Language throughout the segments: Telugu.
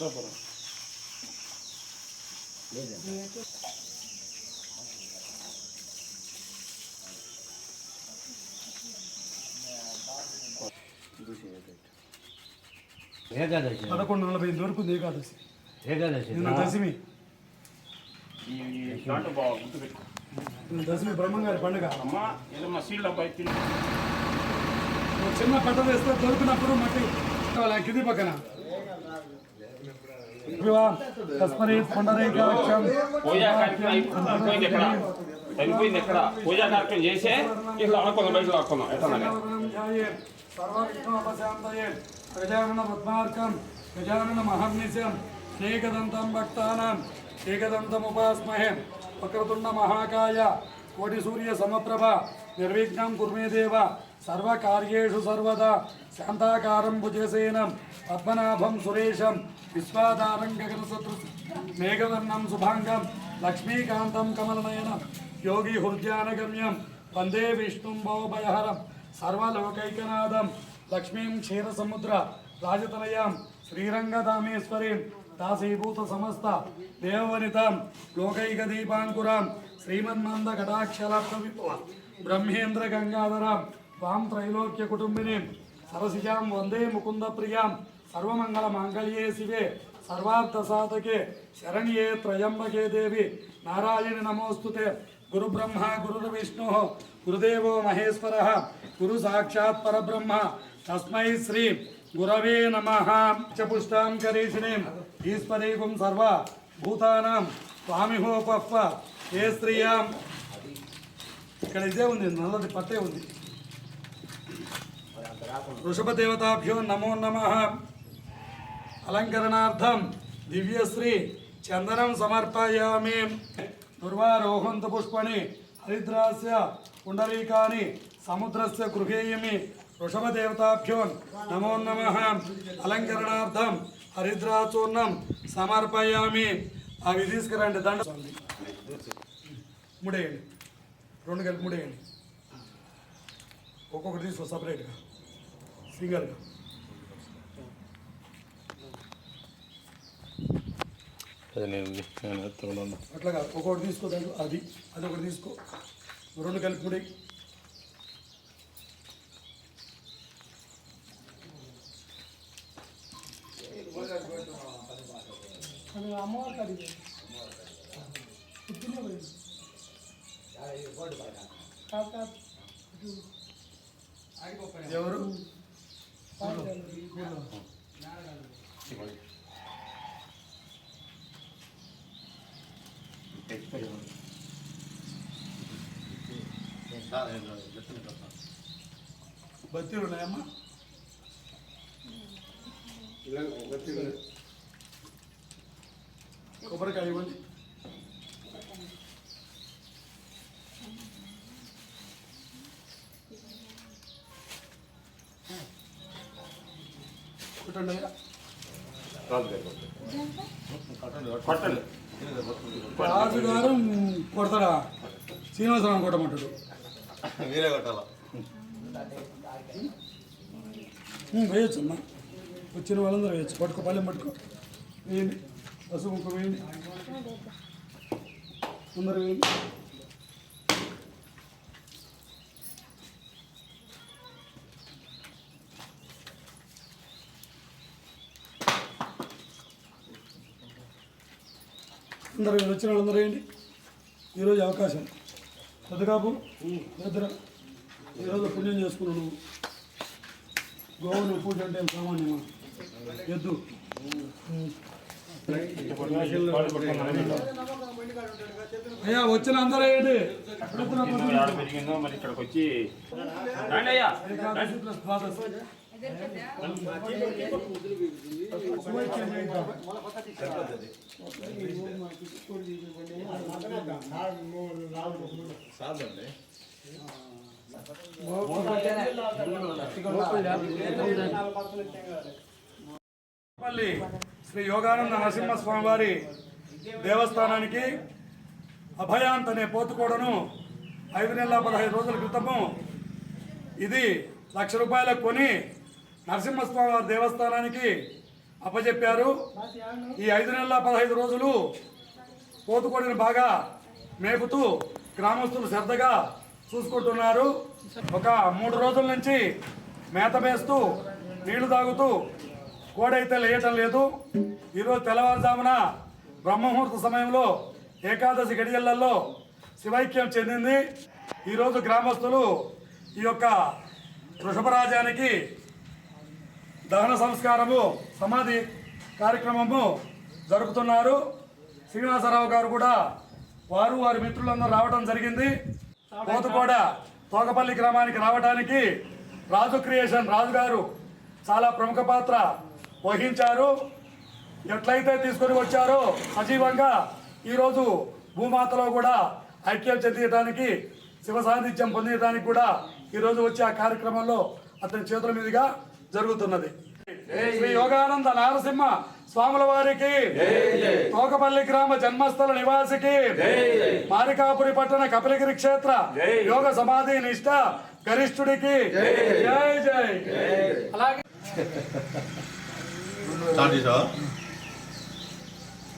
సూపర్. ఏకాదశి. పదకొండు నలభై ఐదు వరకు ఉంది ఏకాదశి. ఏకాదశి నిన్న దశమి. నిన్న దశమి బ్రహ్మంగారి పండుగ. చిన్న కట్ట వేస్తే దొరికినప్పుడు మట్టి కింది పక్కన. తస్మరీ పుండరీకాక్షం పూజా కార్యక్రమం అయిపోయింది ఎక్కడ? అయిపోయింది ఎక్కడ? పూజా కార్యక్రమం చేసే ఇట్లా ఆడుకుందాం బయట ఆడుకుందాం ఎట్లా గజానన పద్మార్కం గజానన మహర్నిశం ఏకదంతం భక్తానాం ఏకదంతముపాస్మహే వక్రతుండ మహాకాయ కోటి సూర్య సమప్రభ నిర్విఘ్నం కుర్మే దేవ. సర్వకార్యేషు సర్వదా శాంతాకారం భుజసేనం పద్మనాభం సురేశం విశ్వాధారం గగనసదృ మేఘవర్ణం శుభాంగం లక్ష్మీకాంతం కమలనయనం యోగి హృద్యానగమ్యం వందే విష్ణుం భవభయహరం సర్వలోకైకనాథం లక్ష్మీం క్షీరసముద్ర రాజతనయాం శ్రీరంగధామేశ్వరీం దాసీభూత సమస్త దేవవనితాం లోకైక దీపాంకురాం శ్రీమన్మంద కటాక్షలప్త విభవ బ్రహ్మేంద్ర గంగాధరాం వాం త్రైలోక్య కుటుంబినీం సరసిజాం వందే ముకుంద ప్రియాం సర్వమంగళ మాంగళ్యే శివే సర్వార్థసాధకే శరణ్యే త్రయంబకే దేవి నారాయణి నమోస్తుతే గురు బ్రహ్మ గురు విష్ణు గురుదేవో మహేశ్వర గురు సాక్షాత్ పరబ్రహ్మ తస్మై శ్రీ గురవే నమ పుష్టాం కరీషిణీం ఈశ్వరీకం సర్వ భూతానాం స్వామిహోపహ్వ ఏ స్త్రీయాం ఇక్కడ ఇదే ఉంది నల్లది పట్టే ఉంది. వృషభదేవతాభ్యో నమో నమ. అలంకరణార్థం దివ్యశ్రీ చందనం సమర్పయామి. దుర్వారోహంత పుష్పణి హరిద్రాస్య పుండరీకాని సముద్రస్య గృహేయమి. వృషభదేవతాభ్యో నమో నమ. అలంకరణార్థం హరిద్రాచూర్ణం సమర్పయామి. అవి తీసుకురండి దండ మూడేయండి. రెండు కలిపి మూడేయండి. ఒక్కొక్కటి తీసుకో సపరేట్గా. సింగల్గా అది నేను నేను ఎత్తుకున్నాను అట్లా కాదు ఒక్కొక్కటి తీసుకో దాంట్లో అది అది ఒకటి తీసుకో రెండు కలిపి ముడి ఎవరు బత్తీలు ఉన్నాయమ్మా కొబ్బరికాయ ఇవ్వండి కొట్టండి. కొట్టండి. రాజుగారు కొడతాడా శ్రీనివాసరావు కొట్టమంటాడు. మీరే కొట్టాలా? వేయొచ్చు అమ్మా. వచ్చిన వాళ్ళందరూ వేయచ్చు. పట్టుకో పల్లెం పట్టుకో. వేయండి. పసుపు ముక్క వేయండి. అందరూ వేయండి. అందరూ వచ్చిన వాళ్ళందరూ వేయండి ఈరోజు అవకాశం. పెద్దకాపు పెద్దరా ఈరోజు పుణ్యం చేసుకున్నావు నువ్వు గోవును పూజ అంటే సామాన్యమా? ఎద్దు. అయ్యా వచ్చిన అందరూ ఏంటి? ఇక్కడికి వచ్చి పల్లి శ్రీ యోగానంద నరసింహ స్వామి వారి దేవస్థానానికి అభయాంత్ అనే పోతుకోడను ఐదు నెలల పదహైదు రోజుల క్రితము ఇది లక్ష రూపాయలకు కొని నరసింహస్వామి వారి దేవస్థానానికి అప్పచెప్పారు. ఈ ఐదు నెలల పదహైదు రోజులు పోతుకోడిని బాగా మేపుతూ గ్రామస్తులు శ్రద్ధగా చూసుకుంటున్నారు. ఒక మూడు రోజుల నుంచి మేత మేస్తూ నీళ్ళు తాగుతూ కోడైతే లేయటం లేదు. ఈరోజు తెల్లవారుజామున బ్రహ్మముహూర్త సమయంలో ఏకాదశి గడియలలో శివైక్యం చెందింది. ఈరోజు గ్రామస్తులు ఈ యొక్క వృషభరాజానికి దహన సంస్కారము సమాధి కార్యక్రమము జరుపుతున్నారు. శ్రీనివాసరావు గారు కూడా వారు వారి మిత్రులందరూ రావడం జరిగింది. కోతకోడ తోకపల్లి గ్రామానికి రావడానికి రాజు క్రియేషన్ రాజు గారు చాలా ప్రముఖ పాత్ర వహించారు. ఎట్లయితే తీసుకొని వచ్చారో సజీవంగా ఈరోజు భూమాతలో కూడా ఐక్యం చెందడానికి శివ సాన్నిధ్యం పొందడానికి కూడా ఈరోజు వచ్చే ఆ కార్యక్రమంలో అతని చేతుల మీదుగా జరుగుతున్నది. శ్రీ యోగానంద నారసింహ స్వాముల వారికి తోకపల్లి గ్రామ జన్మస్థల నివాసికి మారికాపురి పట్టణ కపిలగిరి క్షేత్ర యోగ సమాధి నిష్ట గరిష్ఠుడికి జై. జై అలాగే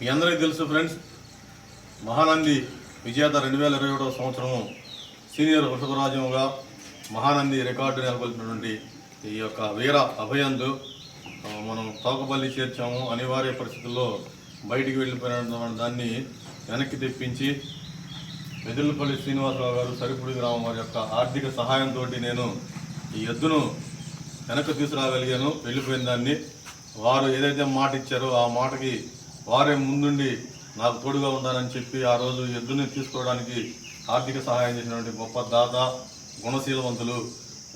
మీ అందరికీ తెలుసు ఫ్రెండ్స్ మహానంది విజేత రెండు వేల ఇరవై ఒకటవ సంవత్సరం సీనియర్ వృషభరాజ్యంగా మహానంది రికార్డు నెలకొల్పినటువంటి ఈ యొక్క వీర అభయందు మనం తోకపల్లి చేర్చాము. అనివార్య పరిస్థితుల్లో బయటికి వెళ్ళిపోయిన దాన్ని వెనక్కి తెప్పించి మెదిల్లపల్లి శ్రీనివాసరావు గారు సరిపుడి గ్రామం వారి యొక్క ఆర్థిక సహాయంతో నేను ఈ ఎద్దును వెనక్కి తీసుకురాగలిగాను. వెళ్ళిపోయిన దాన్ని వారు ఏదైతే మాట ఇచ్చారో ఆ మాటకి వారే ముందుండి నాకు తోడుగా ఉండాలని చెప్పి ఆ రోజు ఎద్దుని తీసుకోవడానికి ఆర్థిక సహాయం చేసినటువంటి గొప్ప దాత గుణశీలవంతులు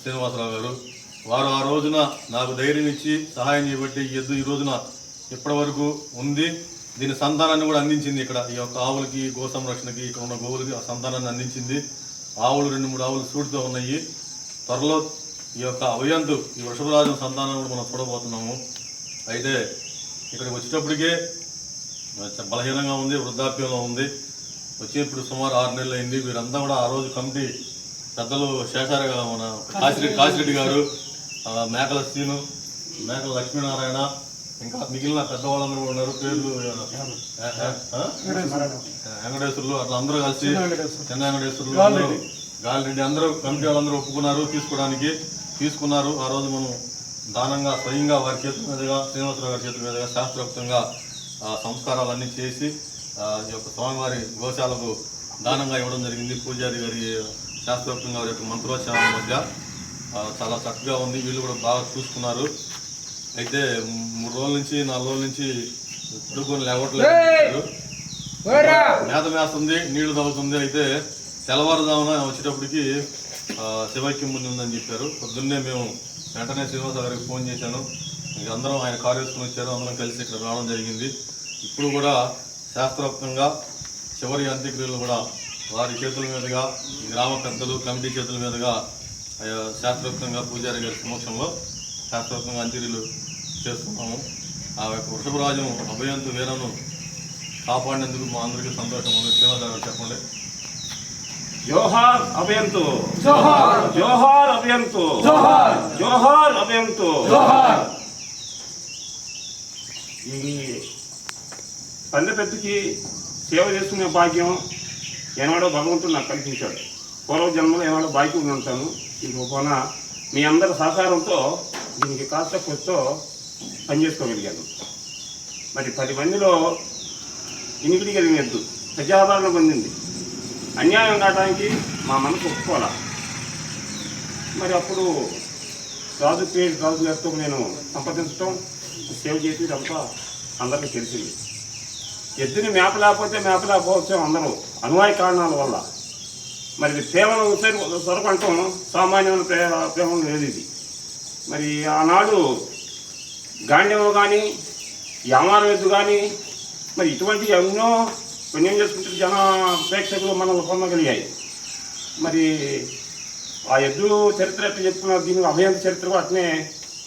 శ్రీనివాసరావు గారు. వారు ఆ రోజున నాకు ధైర్యం ఇచ్చి సహాయం చేయబట్టి ఈ ఎద్దు ఈ రోజున ఇప్పటి వరకు ఉంది. దీని సంతానాన్ని కూడా అందించింది ఇక్కడ. ఈ యొక్క ఆవులకి గో సంరక్షణకి ఇక్కడ ఉన్న గోవులకి ఆ సంతానాన్ని అందించింది. ఆవులు రెండు మూడు ఆవులు సూటితో ఉన్నాయి. త్వరలో ఈ యొక్క అవయంతు ఈ వృషభరాజు సంతానం కూడా మనం చూడబోతున్నాము. అయితే ఇక్కడికి వచ్చేటప్పటికే బలహీనంగా ఉంది వృద్ధాప్యంలో ఉంది. వచ్చేప్పుడు సుమారు ఆరు నెలలు అయింది. వీరంతా కూడా ఆ రోజు కమిటీ పెద్దలు శేషారగా మన కాశిరెడ్డి కాశిరెడ్డి గారు మేకల శ్రీను మేకల లక్ష్మీనారాయణ ఇంకా మిగిలిన పెద్దవాళ్ళందరూ కూడా ఉన్నారు. పేర్లు? వెంకటేశ్వర్లు అట్లా అందరూ కలిసి చిన్న వెంకటేశ్వర్లు. గాలిరెడ్డి అందరూ కమిటీ వాళ్ళందరూ ఒప్పుకున్నారు తీసుకోవడానికి. తీసుకున్నారు. ఆ రోజు మనం దానంగా స్వయంగా వారి చేతుల మీదుగా శ్రీనివాసరావు గారి చేతుల మీదుగా శాస్త్రోక్తంగా ఆ, సంస్కారాలన్నీ చేసి ఆ, ఈ యొక్క స్వామివారి గోశాలకు దానంగా ఇవ్వడం జరిగింది. పూజారి గారి శాస్త్రోక్తంగా వారి యొక్క మంత్రోచ్చారణ మధ్య. చాలా చక్కగా ఉంది. వీళ్ళు కూడా బాగా చూసుకున్నారు. అయితే మూడు రోజుల నుంచి నాలుగు రోజుల నుంచి పడుకొని లేవట్లేదు మేత మేస్తుంది నీళ్ళు తాగుతుంది అయితే తెల్లవారుజామున వచ్చేటప్పటికి శివైక్యం ముందు ఉందని చెప్పారు. పొద్దున్నే మేము వెంటనే శ్రీనివాస గారికి ఫోన్ చేశాను. అందరం ఆయన కారు వేసుకుని వచ్చారు. అందరం కలిసి ఇక్కడ రావడం జరిగింది. ఇప్పుడు కూడా శాస్త్రోక్తంగా చివరి అంత్యక్రియలు కూడా వారి చేతుల మీదుగా గ్రామ పెద్దలు కమిటీ చేతుల మీదుగా శాస్త్రోక్తంగా పూజారి గారి సమక్షంలో శాస్త్రోక్తంగా అంత్యక్రియలు చేస్తున్నాము. ఆ యొక్క వృషభరాజం అభయంతు వీరను కాపాడినందుకు మా అందరికీ సంతోషం ఉంది. శ్రీనివాస గారు చెప్పండి. జోహార్ అభయంతు. జోహార్. జోహార్ అభయంతు. జోహార్. జోహార్ అభయంతు. జోహార్. ఈ పల్లె పెద్దకి సేవ చేసుకునే భాగ్యం ఏనాడో భగవంతుడు నాకు కల్పించాడు. పూర్వ జన్మలో ఏనాడో భాగ్యం ఉంటాను. రూపాన మీ అందరి సహకారంతో దీనికి కాస్త కొంచెం పనిచేసుకోగలిగాను. మరి పది మందిలో ఇనికిడి కలిగినద్దు ప్రజాదరణ పొందింది. అన్యాయం కావడానికి మా మనసు ఒప్పుకోవాలా? మరి అప్పుడు రాజు పేరు రాజు గారితో నేను సంప్రదించడం సేవ చేసి ఇదంతా అందరికీ తెలిసింది. ఎద్దుని మేప లేకపోతే మేప అందరూ. అనువాయ కారణాల వల్ల మరి ఇది కేవలం ఉత్తర సొరకంటం సామాన్యమైన ప్రే ప్రేమం లేదు ఇది. మరి ఆనాడు గాంధీలో కానీ యామారం ఎద్దు కానీ మరి ఇటువంటి ఎన్నో పుణ్యం చేసుకుంటే జన ప్రేక్షకులు మనల్ని పొందగలిగాయి మరి ఆ ఎద్దు చరిత్ర ఎట్లా చెప్పుకున్న దీని అభయంత చరిత్ర అట్నే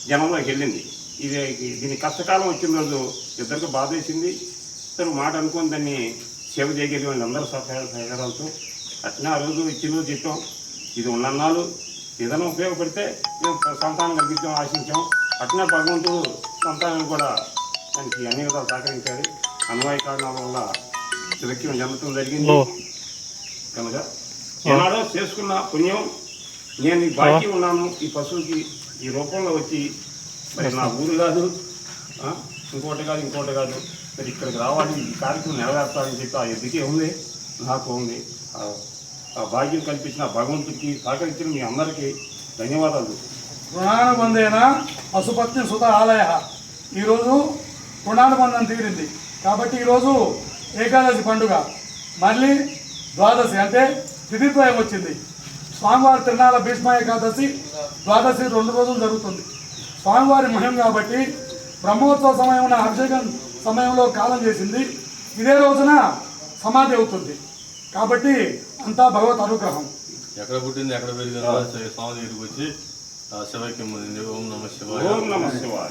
జనంలోకి వెళ్ళింది. ఇది దీని కష్టకాలం వచ్చిన రోజు ఇద్దరికి బాధ వేసింది ఇద్దరు మాట అనుకుని దాన్ని సేవ చేయగలిగిన అందరూ సహకార సహకారాలతో అట్నే రోజు ఇచ్చిన చెప్పాం ఇది ఉన్నన్నాళ్ళు ఏదైనా ఉపయోగపడితే మేము సంతానం కలిగించాం ఆశించాం. అట్నే భగవంతుడు సంతానం కూడా దానికి అన్ని విధాలు సహకరించాడు. అన్వయ కారణాల వల్ల త్రిక్యం జరగటం జరిగింది. కనుక ఏనాడో చేసుకున్న పుణ్యం నేను ఈ బాకీ ఉన్నాను ఈ పశువుకి ఈ రూపంలో వచ్చి మరి నా ఊరు కాదు ఇంకోటి కాదు ఇంకోటి కాదు. మరి ఇక్కడికి రావాలి ఈ కార్యక్రమం నెరవేర్చాలని చెప్పి ఆ ఎద్దుకే ఉంది. నాకు ఉంది. ఆ- భాగ్యం కల్పించిన భగవంతుడికి సహకరించిన మీ అందరికీ ధన్యవాదాలు. రుణానుబంధేన పశుపత్ని సుత ఆలయ. ఈరోజు రుణానుబంధం తీరింది. కాబట్టి ఈరోజు ఏకాదశి పండుగ. మళ్ళీ ద్వాదశి అంటే తిథిద్వయం వచ్చింది. స్వామివారి తిరునాళ్ళ భీష్మ ఏకాదశి ద్వాదశి రెండు రోజులు జరుగుతుంది. స్వామివారి మహిమ కాబట్టి బ్రహ్మోత్సవ సమయమున అభిషేకం సమయంలో కాలం చేసింది. ఇదే రోజున సమాధి అవుతుంది. కాబట్టి అంతా భగవత్ అనుగ్రహం. ఎక్కడ పుట్టింది ఎక్కడ పెరిగిందో స్వామి దగ్గరికి వచ్చి శివకి ఓం నమ శివాయ. ఓం నమ శివాయ.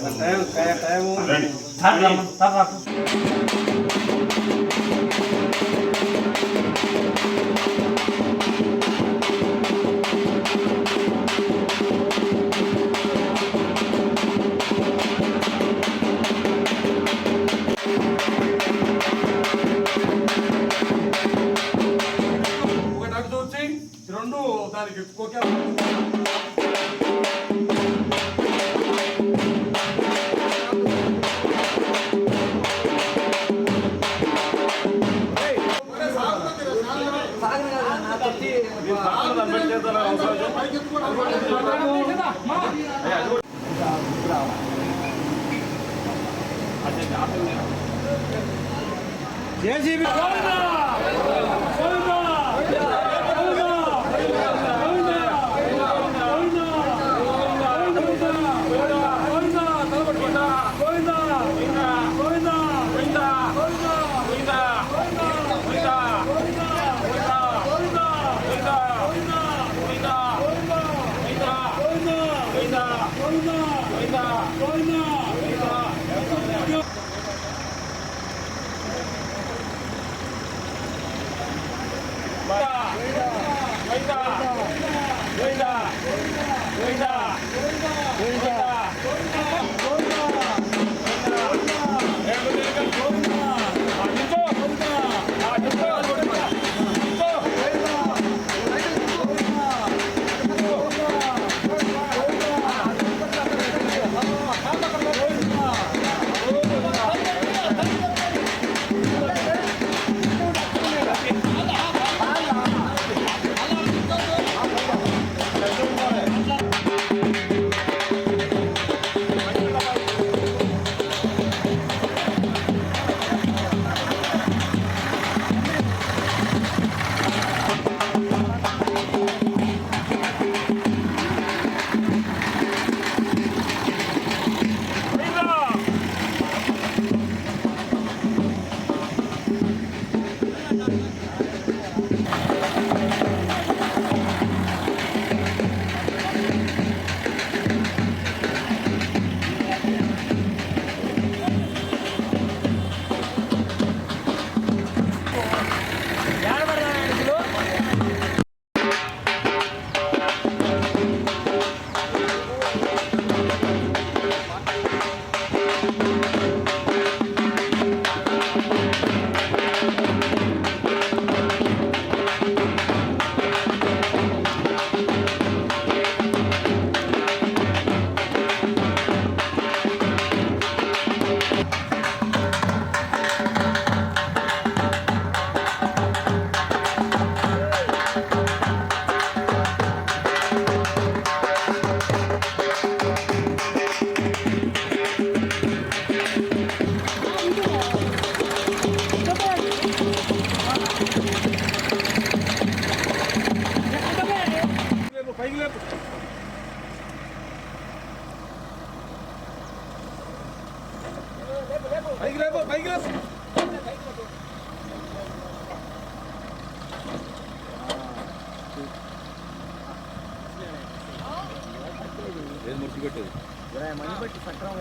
జేసీబీ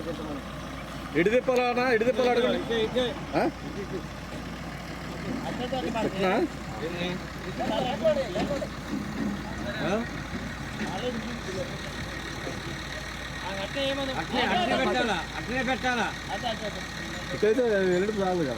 తిప్పాలా ఎడి తిప్పాలా అడగండి ఆ? ఇట్లా? ఆ? అట్లే అట్లే పెట్టాలా అట్లే పెట్టాలా ఇక్కడైతే వెళ్ళి రాదు కదా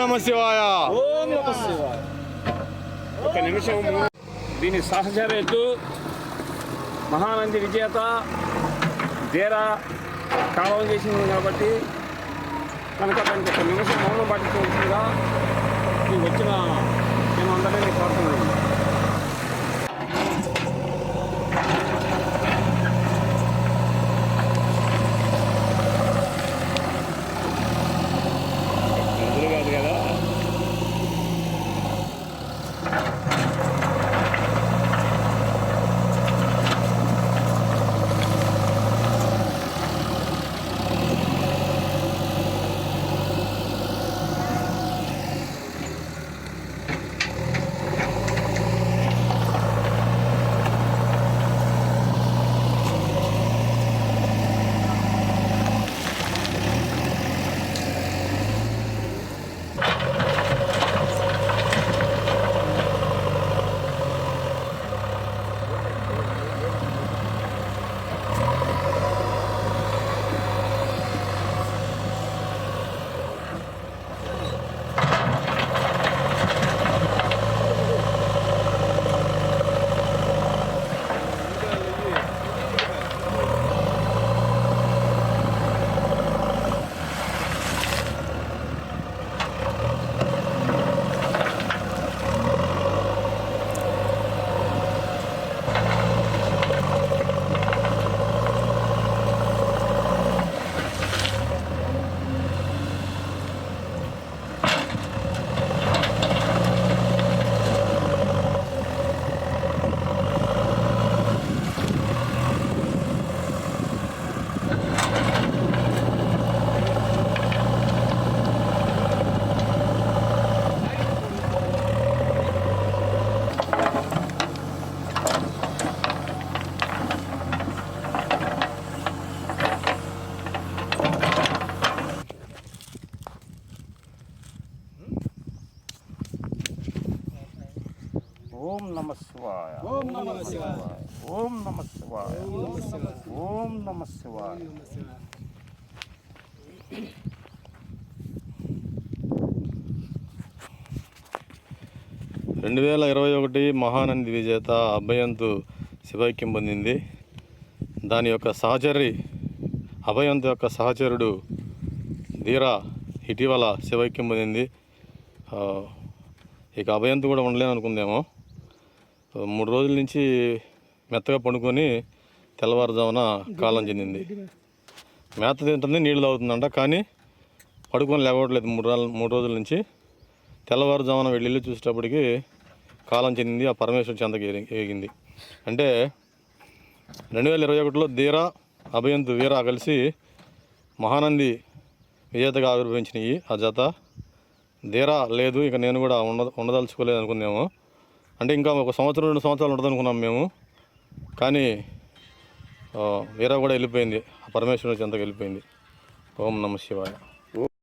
నమ శివాయ ఒక నిమిషం దీని సహచర్యతు మహానంది విజేత దేరా కాలం చేసింది కాబట్టి కనుక దానికి ఒక నిమిషం మౌనం పాటించవలసిందిగా వచ్చిన ఓం నమ శివాయ. ఓం నమ శివాయ. ఓం నమ శివాయ. ఓం నమ శివాయ. రెండు వేల ఇరవై ఒకటి మహానంది విజేత అభయంతు శివైక్యం పొందింది. దాని యొక్క సహచరి అభయంతు యొక్క సహచరుడు ధీరా ఇటీవల శివైక్యం పొందింది. ఆ, ఇక అభయంతు కూడా ఉండలేను అనుకుందేమో మూడు రోజుల నుంచి మెత్తగా పండుకొని తెల్లవారుజామున కాలం చెందింది. మేత తింటుంది నీళ్ళు తాగుతుందంట. కానీ పడుకొని లేవట్లేదు మూడు రోజులు మూడు రోజుల నుంచి. తెల్లవారుజామున వెళ్ళి ఇల్లు చూసేటప్పటికి కాలం చెందింది ఆ పరమేశ్వర చెంతకి ఎగింది అంటే రెండు వేల ఇరవై ఒకటిలో ధీరా అభయంతు వీర కలిసి మహానంది విజేతగా ఆవిర్భవించినాయి ఆ జత. ధీరా లేదు ఇక నేను కూడా ఉండ ఉండదలుచుకోలేదు అనుకుందేమో అంటే ఇంకా ఒక సంవత్సరం రెండు సంవత్సరాలు ఉండదు అనుకున్నాం మేము. కానీ వీరా కూడా వెళ్ళిపోయింది. ఆ పరమేశ్వరుని చెంతకు వెళ్ళిపోయింది. ఓం నమ శివాయ.